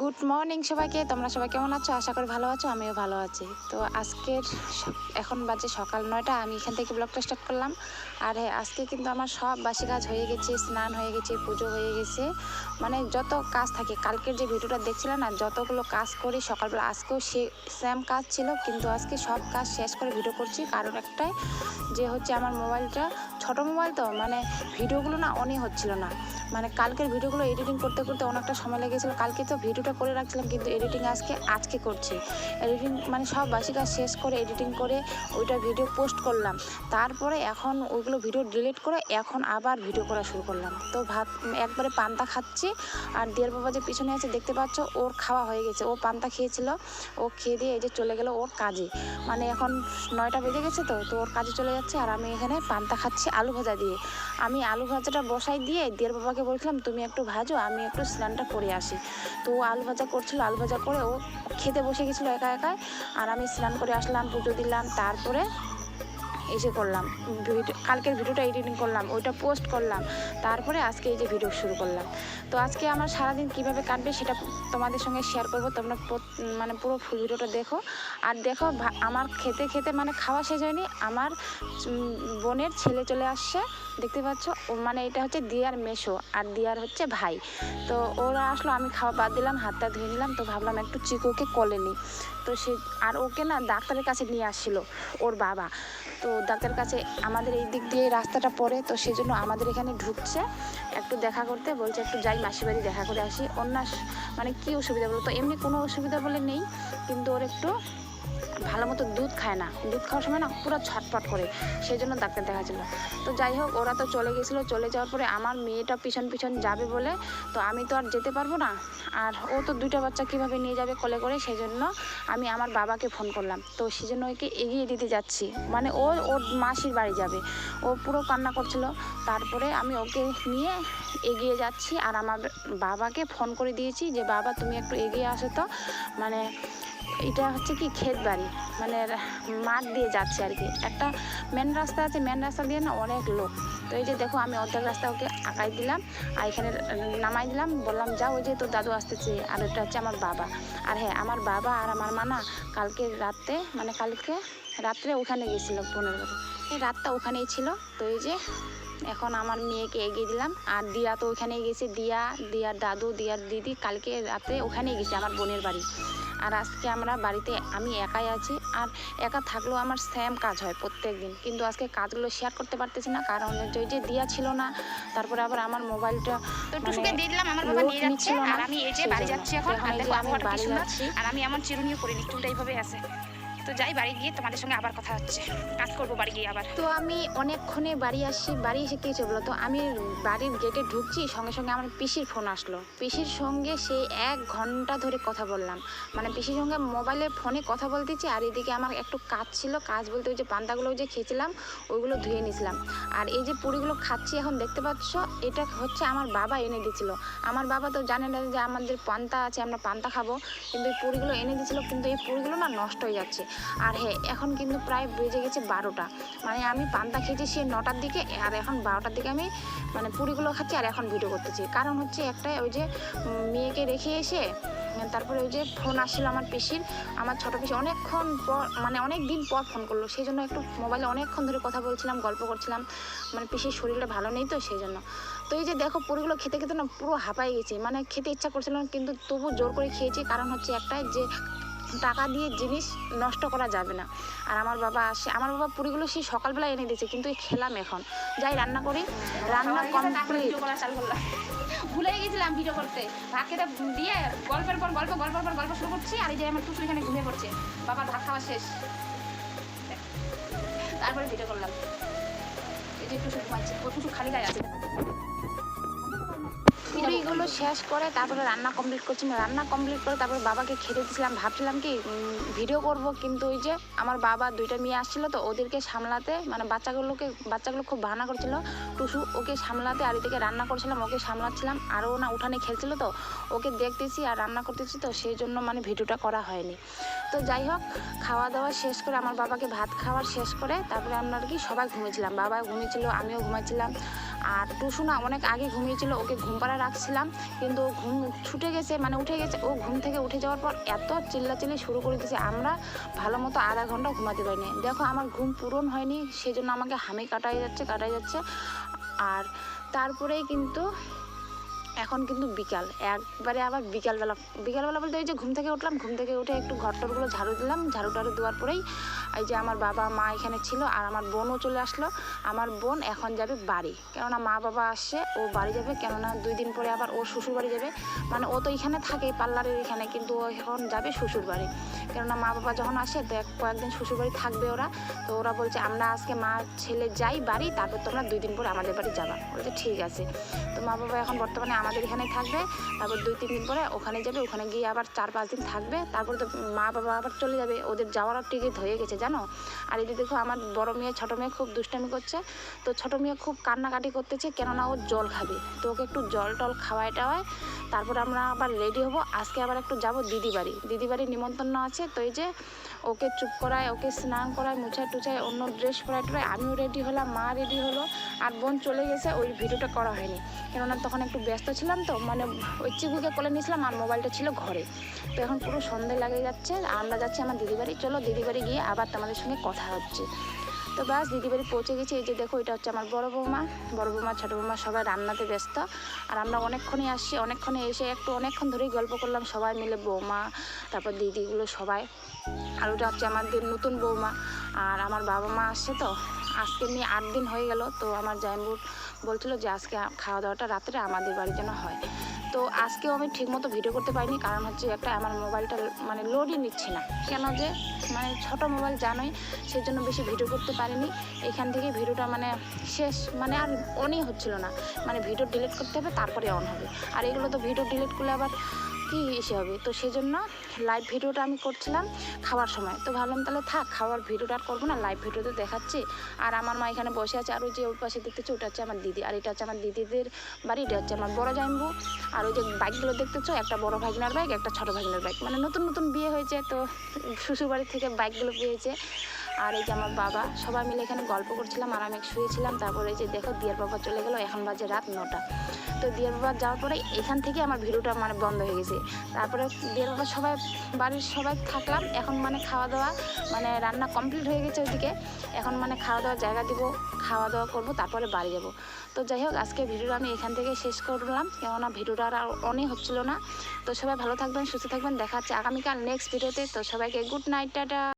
Good morning সবাইকে, তোমরা সবাই কেমন আছো? আশা করি ভালো আছো, আমিও ভালো আছি। তো আজকের এখন বাজে সকাল নয়টা, আমি এখান থেকে ব্লগটা স্টার্ট করলাম। আর হ্যাঁ আজকে কিন্তু আমার সব বাসি কাজ হয়ে গেছে, স্নান হয়ে গেছে, পুজো হয়ে গেছে। মানে যত কাজ থাকে, কালকের যে ভিডিওটা দেখছিলাম না, যতগুলো কাজ করি, সকালবেলা আজকেও সে সেম কাজ ছিল, কিন্তু আজকে সব কাজ শেষ করে ভিডিও করছি। কারণ একটাই যে হচ্ছে আমার মোবাইলটা, ছোট মোবাইল তো মানে ভিডিওগুলো না অনেক হচ্ছিল না। মানে কালকের ভিডিওগুলো এডিটিং করতে করতে অনেকটা সময় লেগেছিলো। কালকে তো ভিডিওটা করে রাখছিলাম, কিন্তু এডিটিং আজকে আজকে করছি। এডিটিং মানে সব বাসি কাজ শেষ করে এডিটিং করে ওইটা ভিডিও পোস্ট করলাম। তারপরে এখন ওইগুলো ভিডিও ডিলিট করে এখন আবার ভিডিও করা শুরু করলাম। তো ভাত, একবারে পান্তা খাচ্ছি, আর দিয়ার বাবা যে পিছনে আছে, দেখতে পাচ্ছ, ওর খাওয়া হয়ে গেছে। ও পান্তা খেয়েছিল, ও খেয়ে দিয়ে এই যে চলে গেল ওর কাজে। মানে এখন নয়টা বেজে গেছে তো তো ওর কাজে চলে যাচ্ছে, আর আমি এখানে পান্তা খাচ্ছি আলু ভাজা দিয়ে। আমি আলু ভাজাটা বসাই দিয়ে দিয়ার বাবাকে বলছিলাম, তুমি একটু ভাজো, আমি একটু স্নানটা করে আসি। তো আলু ভাজা করছিল আলু ভাজা করে ও খেতে বসে গেছিল একা একাই। আর আমি স্নান করে আসলাম, পুজো দিলাম, তারপরে এসে করলাম, ভিডিও, কালকের ভিডিওটা এডিটিং করলাম, ওইটা পোস্ট করলাম, তারপরে আজকে এই যে ভিডিও শুরু করলাম। তো আজকে আমার সারাদিন কীভাবে কাটবে সেটা তোমাদের সঙ্গে শেয়ার করব, তোমরা মানে পুরো ফুল ভিডিওটা দেখো। আর দেখো আমার খেতে খেতে মানে খাওয়া শেষ হয়নি, আমার বোনের ছেলে চলে আসছে দেখতে পাচ্ছ? মানে এটা হচ্ছে দিয়ার মেশো আর দিয়ার হচ্ছে ভাই। তো ওরা আসলো, আমি খাওয়া বাদ দিলাম, হাতটা ধুয়ে নিলাম, তো ভাবলাম একটু চিকুকে কোলে নিই। তো সে, আর ওকে না ডাক্তারের কাছে নিয়ে আসছিল, ওর বাবা। তো ডাক্তারের কাছে আমাদের এই দিক দিয়ে রাস্তাটা পড়ে, তো সেই জন্য আমাদের এখানে ঢুকছে। একটু দেখা করতে, বলছে একটু যাই মাসি বাড়ি দেখা করে আসি। স- মানে কী অসুবিধা বলো তো এমনি কোনো অসুবিধা বলে নেই, কিন্তু ওর একটু ভালো মতো দুধ খায় না। দুধ খাওয়ার সময় না পুরো ছটপট করে। সেই জন্য ডাক্তার দেখাচ্ছিল। তো যাই হোক, ওরা তো চলে গেছিল। চলে যাওয়ার পরে আমার মেয়েটা পিছন পিছন যাবে বলে, তো আমি তো আর যেতে পারব না। আর ও তো দুইটা বাচ্চা কীভাবে নিয়ে যাবে, কলে করে সেই জন্য আমি আমার বাবাকে ফোন করলাম। তো সেই জন্য ওকে এগিয়ে দিতে যাচ্ছি। মানে ও, ওর মাসির বাড়ি যাবে। ও পুরো কান্না করছিল। তারপরে আমি ওকে নিয়ে এগিয়ে যাচ্ছি। আর আমার বাবাকে ফোন করে দিয়েছি যে, বাবা, তুমি একটু এগিয়ে আসো তো। মানে এটা হচ্ছে কি ক্ষেত বাড়ি। মানে মাঠ দিয়ে যাচ্ছে আর কি। একটা মেন রাস্তা আছে মেন রাস্তা দিয়ে না অনেক লোক। তো এই যে দেখো, আমি অর্ধেক রাস্তা ওকে আঁকাই দিলাম, আর এখানে নামাই দিলাম। বললাম, যাও ওই যে তোর দাদু আসতেছে, আর ওটা হচ্ছে আমার বাবা। আর হ্যাঁ আমার বাবা আর আমার মা না কালকে রাতে মানে কালকে রাত্রে ওখানে গেছিল বোনের বাড়ি এই রাতটা ওখানেই ছিল। তো এই যে এখন আমার মেয়েকে এগিয়ে দিলাম। আর দিয়া তো ওখানেই গেছে। দিয়া দিয়ার দাদু দিয়ার দিদি কালকে রাতে ওখানেই গেছে, আমার বোনের বাড়ি। আর আজকে আমরা বাড়িতে আমি একাই আছি আর একা থাকলেও আমার সেম কাজ হয় প্রত্যেক দিন কিন্তু আজকে কাজগুলো শেয়ার করতে পারতেছি না কারণ ওই যে দিয়া ছিল না তারপরে আবার আমার মোবাইলটা তো টুসুকে মানে দিয়ে দিলাম আমার বাবা নিয়ে যাচ্ছে আর আমি এই যে বাড়ি যাচ্ছি এখন তো আর দেখো আমি বাড়ি যাচ্ছি। আর আমি এমন চিরুনিও করিনি চুলটা এইভাবে আছে। তো যাই, বাড়ি গিয়ে তোমাদের সঙ্গে আবার কথা হচ্ছে। কাজ করব বাড়ি গিয়ে আবার। তো আমি অনেকক্ষণে বাড়ি আসছি বাড়ি এসে কী হয়েছে বলো তো আমি বাড়ির গেটে ঢুকছি, সঙ্গে সঙ্গে আমার পিসির ফোন আসলো। পিসির সঙ্গে সে এক ঘণ্টা ধরে কথা বললাম। মানে পিসির সঙ্গে মোবাইলে ফোনে কথা বলতেছি আর এদিকে আমার একটু কাজ ছিল, কাজ বলতে ওই যে পান্তাগুলো যে খেয়েছিলাম, ওইগুলো ধুয়ে নিয়েছিলাম। আর এই যে পুরিগুলো খাচ্ছি এখন, দেখতে পাচ্ছ, এটা হচ্ছে আমার বাবা এনে দিয়েছিল। আমার বাবা তো জানে না যে আমাদের পান্তা আছে, আমরা পান্তা খাব, কিন্তু এই পুরিগুলো এনে দিয়েছিল, কিন্তু এই পুরিগুলো না নষ্ট হয়ে যাচ্ছে। আর হ্যাঁ এখন কিন্তু প্রায় বেজে গেছে বারোটা। মানে আমি পান্তা খেয়েছি সে নটার দিকে, আর এখন বারোটার দিকে আমি মানে পুরিগুলো খাচ্ছি আর এখন ভিডিও করতেছি। কারণ হচ্ছে একটাই ওই যে মেয়েকে রেখে এসে তারপরে ওই যে ফোন আসছিল আমার পিসির, আমার ছোটো পিসি অনেকক্ষণ পর মানে অনেক দিন পর ফোন করল। সেই জন্য একটু মোবাইলে অনেকক্ষণ ধরে কথা বলছিলাম, গল্প করছিলাম। মানে পিসির শরীরটা ভালো নেই তো, সেই জন্য। তো এই যে দেখো, পুরিগুলো খেতে খেতে না পুরো হাঁপাই গেছে। মানে খেতে ইচ্ছা করছিল না, কিন্তু তবু জোর করে খেয়েছি। কারণ হচ্ছে একটাই যে টাকা দিয়ে জিনিস নষ্ট করা যাবে না। আর আমার বাবা আসে, আমার বাবা পুরিগুলো সেই সকালবেলা এনে দিয়েছে, কিন্তু খেলাম এখন। যাই রান্না করি, রান্না কমপ্লিট ভুলে গেছিলাম ভিডিও করতে। ভাত খেতে দিয়ে গল্পের পর গল্প, গল্পের পর গল্প শুরু করছি, আর এই যে আমার টুসু এখানে ঘুমিয়ে পড়ছে। বাবার ভাত খাওয়া শেষ। তারপরে ভিডিও করলাম। এই যে টুসু ঘুমাচ্ছে টুসু খালি গায়ে আছে। পুরিগুলো শেষ করে তারপরে রান্না কমপ্লিট করছি। রান্না কমপ্লিট করে তারপরে বাবাকে খেতে দিয়েছিলাম ভাবছিলাম কি ভিডিও করব, কিন্তু ওই যে আমার বাবা দুইটা মেয়ে আসছিল তো, ওদেরকে সামলাতে মানে বাচ্চাগুলোকে, বাচ্চাগুলো খুব বাহানা করছিল। টুসু ওকে সামলাতে আর এদিকে রান্না করছিলাম, ওকে সামলাচ্ছিলাম। আরও না উঠানে খেলছিল তো, ওকে দেখতেছি আর রান্না করতেছি তো, সেই জন্য মানে ভিডিওটা করা হয়নি। তো যাই হোক, খাওয়া দাওয়া শেষ করে আমার বাবাকে ভাত খাওয়ার শেষ করে তারপরে আমরা আর কি সবাই ঘুমিয়েছিলাম। বাবা ঘুমিয়েছিল, আমিও ঘুমাচ্ছিলাম আর টুসু না অনেক আগে ঘুমিয়েছিল, ওকে ঘুম পাড়া রাখছিলাম, কিন্তু ঘুম ছুটে গেছে মানে উঠে গেছে, ও ঘুম থেকে উঠে যাওয়ার পর এত চিল্লাচিল্লি শুরু করে দিয়েছে, আমরা ভালো মতো আধা ঘণ্টা ঘুমাতে পারিনি। দেখো আমার ঘুম পূরণ হয়নি সেই জন্য আমাকে হামি কাটাই যাচ্ছে কাটাই যাচ্ছে, আর তারপরেই কিন্তু এখন কিন্তু বিকাল, একবারে আবার বিকালবেলা বিকালবেলা বলতে ওই যে ঘুম থেকে উঠলাম, ঘুম থেকে উঠে একটু ঘর টরগুলো ঝাড়ু দিলাম, ঝাড়ু টাড়ু দেওয়ার পরেই এই যে আমার বাবা, মা এখানে ছিল আর আমার বোনও চলে আসলো। আমার বোন এখন যাবে বাড়ি। কেননা মা বাবা আসছে ও বাড়ি যাবে। কেননা দুই দিন পরে আবার ও শ্বশুর বাড়ি যাবে। মানে ও তো এখানে থাকে, পার্লারের এখানে, কিন্তু ও এখন যাবে শ্বশুর বাড়ি। কেননা মা বাবা যখন আসে, তো এক কয়েকদিন শ্বশুর বাড়ি থাকবে ওরা। তো ওরা বলছে, আমরা আজকে মা ছেলে যাই বাড়ি, তারপর তোমরা দুই দিন পরে আমাদের বাড়ি যাবা। বলছে, ঠিক আছে। তো মা বাবা এখন বর্তমানে আমাদের এখানেই থাকবে। তারপর দুই, তিন দিন পরে ওখানে যাবে। ওখানে গিয়ে আবার চার, পাঁচ দিন থাকবে। তারপর তো মা বাবা আবার চলে যাবে। ওদের যাওয়ার টিকিট হয়ে গেছে। জানো? আর যে দেখো, আমার বড় মেয়ে, ছোটো মেয়ে খুব দুষ্টামি করছে। তো ছোটো মেয়ে খুব কান্নাকাটি করতেছে, কেননা ও জল খাবে। তো ওকে একটু জল টল খাওয়ায় টাওয়ায় তারপর আমরা আবার রেডি হব। আজকে আবার একটু যাব দিদি বাড়ি দিদি বাড়ির নিমন্ত্রণ আছে, তো এই যে ওকে চুপ করায়, ওকে স্নান করায়, মুছায় টুছায়, অন্য ড্রেস পরায় টরায়, আমিও রেডি হলাম, মা রেডি হলো, আর বোন চলে গেছে, ওই ভিডিওটা করা হয়নি। কেননা তখন একটু ব্যস্ত ছিলাম তো মানে ওই চিকুকে কোলে নিয়েছিলাম আর মোবাইলটা ছিল ঘরে। তো এখন পুরো সন্ধে লাগে যাচ্ছে আমরা যাচ্ছি আমার দিদি বাড়ি চলো দিদি বাড়ি গিয়ে আবার তোমাদের সঙ্গে কথা হচ্ছে। তো বাস দিদি বাড়ি পৌঁছে গেছি। এই যে দেখো, এটা হচ্ছে আমার বড় বৌমা। বড় বৌমা, ছোটো বৌমা সবাই রান্নাতে ব্যস্ত। আর আমরা অনেকক্ষণই আসছি, অনেকক্ষণে এসে একটু অনেকক্ষণ ধরেই গল্প করলাম সবাই মিলে, বৌমা, তারপর দিদিগুলো সবাই। আর ওটা হচ্ছে আমাদের নতুন বৌমা। আর আমার বাবা মা আসছে তো, আজকে নিয়ে আট দিন হয়ে গেল। তো আমার জাইম্বুর বলছিল যে আজকে খাওয়া দাওয়াটা রাত্রে আমাদের বাড়ির জন্য হয়। তো আজকেও আমি ঠিকমতো ভিডিও করতে পারিনি, কারণ হচ্ছে একটা আমার মোবাইলটা মানে লোডই নিচ্ছে না। কেন যে মানে ছোট মোবাইল জানোই সেই জন্য বেশি ভিডিও করতে পারিনি। এখান থেকে ভিডিওটা মানে শেষ মানে আর অনই হচ্ছিল না। মানে ভিডিও ডিলিট করতে হবে, তারপরে অন হবে। আর এগুলো তো ভিডিও ডিলিট করলে আবার কী ইসে হবে। তো সেই জন্য লাইভ ভিডিওটা আমি করছিলাম খাওয়ার সময়। তো ভাবলাম তাহলে থাক, খাওয়ার ভিডিওটা আর করব না লাইভ ভিডিওতে দেখাচ্ছি। আর আমার মা এখানে বসে আছে, আর ওই যে ওই পাশে দেখতেছে ওটা হচ্ছে আমার দিদি। আর এটা হচ্ছে আমার দিদিদের বাড়ি, এটা হচ্ছে আমার বড় জাইম্বু আর ওই যে বাইকগুলো দেখতেছো, একটা বড় ভাগনার বাইক একটা ছোট ভাগনার বাইক মানে নতুন নতুন বিয়ে হয়েছে, তো শ্বশুর বাড়ি থেকে বাইকগুলো পেয়েছে। আর এই যে আমার বাবা, সবাই মিলে এখানে গল্প করছিলাম আর আমি শুয়েছিলাম। তারপরে যে দেখো, বিয়ের বাবা চলে গেলো, এখন বাজে রাত নটা। তো দিয়ার বাবা যাওয়ার পরে এখান থেকে আমার ভিডিওটা মানে বন্ধ হয়ে গেছে। তারপরে দিয়ার বাবা সবাই, বাড়ির সবাই থাকলাম, এখন মানে খাওয়া দাওয়া মানে রান্না কমপ্লিট হয়ে গেছে ওইদিকে। এখন মানে খাওয়া দাওয়ার জায়গা দিব, খাওয়া দাওয়া করব, তারপরে বাড়ি যাব। তো যাই হোক, আজকে ভিডিওটা আমি এখান থেকে শেষ করলাম, কেননা ভিডিওটা আর অনেক হচ্ছিল না। তো সবাই ভালো থাকবেন, সুস্থ থাকবেন, দেখা হচ্ছে আগামীকাল নেক্সট ভিডিওতে তো। সবাইকে গুড নাইট টাটা।